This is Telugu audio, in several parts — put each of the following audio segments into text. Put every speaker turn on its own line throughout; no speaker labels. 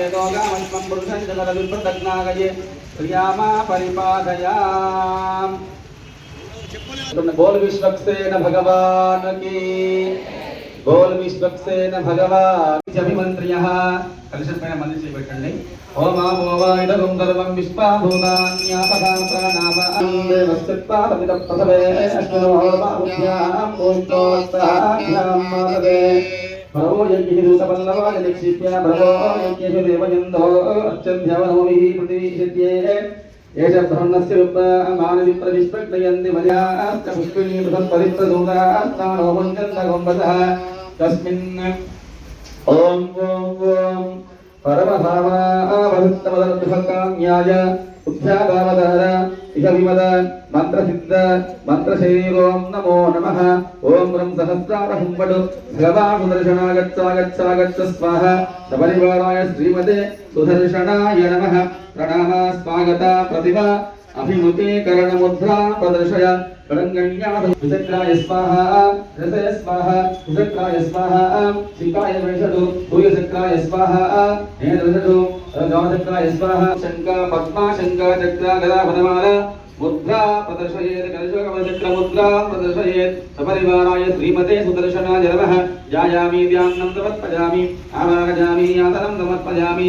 ఏదోగామల్పం పురుషం జగదలు ప్రదగ్నాగజే ప్రియామా పరిపాదయాం గోల్ భగవాన్ కీ గోల్ విశ్వక్సేన భగవాన్ అభిమంత్రియ కలిసిపోయిన మంది చేపెట్టండి ఓమా ఓవాయుధం గర్వం విశ్వాభూనాన్యాపగాప్రాణామాదే భ్రవో యజ్ఞపల్లవాజలిక్షిప్య భ్రవో యజ్ఞదేవయందో అత్యంధ్యవనోమి పృథివీ ఏష బ్రహ్మణస్య మర్యాశ్చ పుష్పిణీ బృహం తస్మిన్ ఓం ఓం ఓం పరమధామావృత్తమదనుభకామ్యాయ ఉద్ధ్యాగావదార ఇహ మంత్రసిద్ధ మంత్రశరీరోం నమో నమ ఓం బ్రం సహస్రార హుంబడు భగవాన్ సుదర్శనాగచ్చాగచ్చాగచ్చ స్వాహ సపరివారాయ శ్రీమతే సుదర్శనాయ నమ ప్రణామా స్వాగత ప్రతిభ అభిముఖీకరణముద్రా ప్రదర్శయ కళంగణ్యాయ స్వాహ రసయ స్వాహ కుశక్రాయ స్వాహ శిఖాయ వేషడు భూయచక్రాయ స్వాహ నేదృషడు पद्माशङ्का चक्रागदा पदमाल मुद्रा, प्रदर्शयेत् कलशकमलचक्रमुद्रा प्रदर्शयेत्, सपरिवाराय श्रीमते सुदर्शनाय नमः यायामीद्यान्नं समर्पयामि आवागजामि यातनं समर्पयामि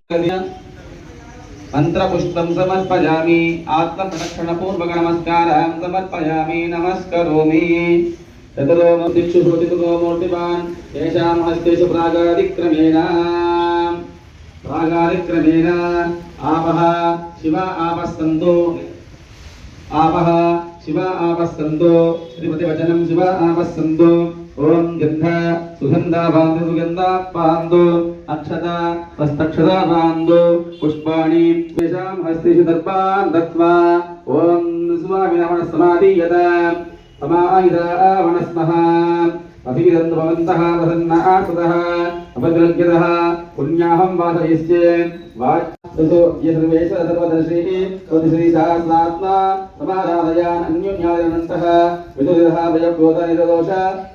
मन्त्रपुष्पं समर्पयामि आत्मप्रदक्षिणपूर्वकनमस्कारं समर्पयामि, नमस्करोमि। चतुरो दिक्षुषु चतुरो मूर्तिवान् येषां हस्तेषु प्रागादिक्रमेण। రాగాదిక్రమేణ ఆపహ శివ ఆపస్సంతో ఆపహ శివ ఆపస్సంతో శ్రీమతి వచనం శివ ఆపస్సంతో ఓం గంధ సుగంధాభాందు సుగంధాపాందు అక్షత హస్తక్షత బాందు పుష్పాణి తేషాం హస్తేషు దర్పాన్ దత్వా ఓం స్వామి నమః సమాధీయత సమాయుధ వనస్మః అభిదంతు భవంతః ప్రసన్న ఆకృతः అపగ్రగ్యతः పుణ్యాహం వాసయిష్యే వాచో విదురిదః భయక్రోధ నిరదోష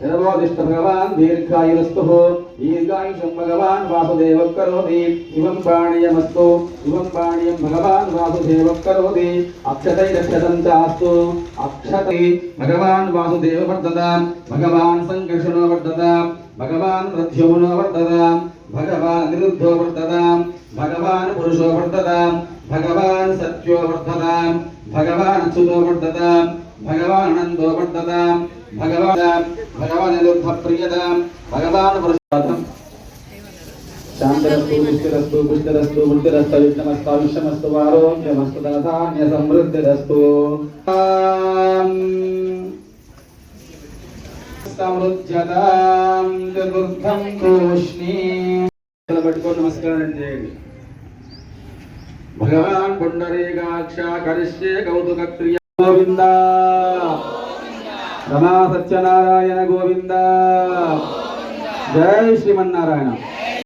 నిరవోదిష్ట భగవాన్ దీర్ఘాయురస్తుః. దీర్ఘాయుషం భగవాన్ వాసుదేవ కరోతి. శివం పాణీయమస్తు. శివం పాణీయం భగవాన్ వాసుదేవ కరోతి. అక్షతై చాస్తు. అక్షతై భగవాన్ వాసుదేవ వర్ధతాం. భగవాన్ సంకర్షణో వర్ధత. భగవాన్ ప్రద్యుమ్నో వర్ధతాం భగవాన్ నిరుద్ధో వర్ధతాం భగవాన్ పురుషో వర్ధతాం భగవాన్ సత్యో వర్ధతాం భగవాన్ అచ్యుతో వర్ధతాం భగవాన్ అనందో వర్ధతాం భగవాన్ భగవాన్ నిరుద్ధ ప్రియతాం భగవాన్ పురుషోత్తం శాంతరస్తు పుష్టిరస్తు పుష్టిరస్తు వృద్ధిరస్తు విఘ్నమస్తు ఆయుష్యమస్తు ఆరోగ్యమస్తు ధనధాన్య సమృద్ధిరస్తు. సమృద్ధ్యతాం చతుర్థం తూష్ణీ పట్టుకొని నమస్కారం చేయండి. భగవాన్ పుండరీకాక్ష కరిష్యే కౌతుక క్రియ గోవింద. రమా సత్యనారాయణ గోవింద. జై శ్రీమన్నారాయణ.